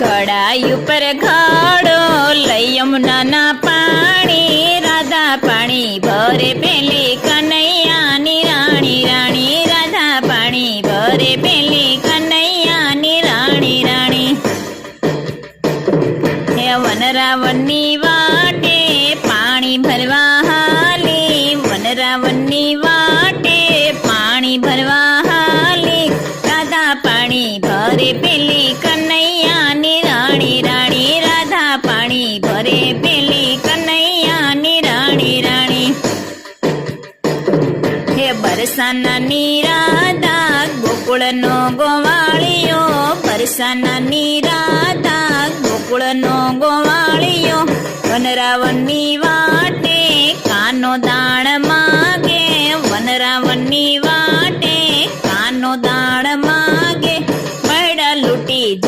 કડાઈ ઉપર ઘડો લઈ યમુનાના પાણી, રાધા પાણી ભરે પેલી કનૈયાની રાણી રાણી, રાધા પાણી ભરે પેલી કનૈયાની રાણી રાણી. હે વનરાવનની વાટે પાણી ભરવા હાલી વનરાવનની વાટે પાણી ભરવા હાલી, રાધા પાણી ભરે પેલી કનૈયાની પેલી કનૈયાની રાણી રાણી. હે બરસાના નીરાધા ગોકુળનો ગોવાળિયો. બરસાના નીરાધા ગોકુળનો ગોવાળિયો. વનરાવણની વાટે કાનો દાણ માગે. વનરાવણની વાટે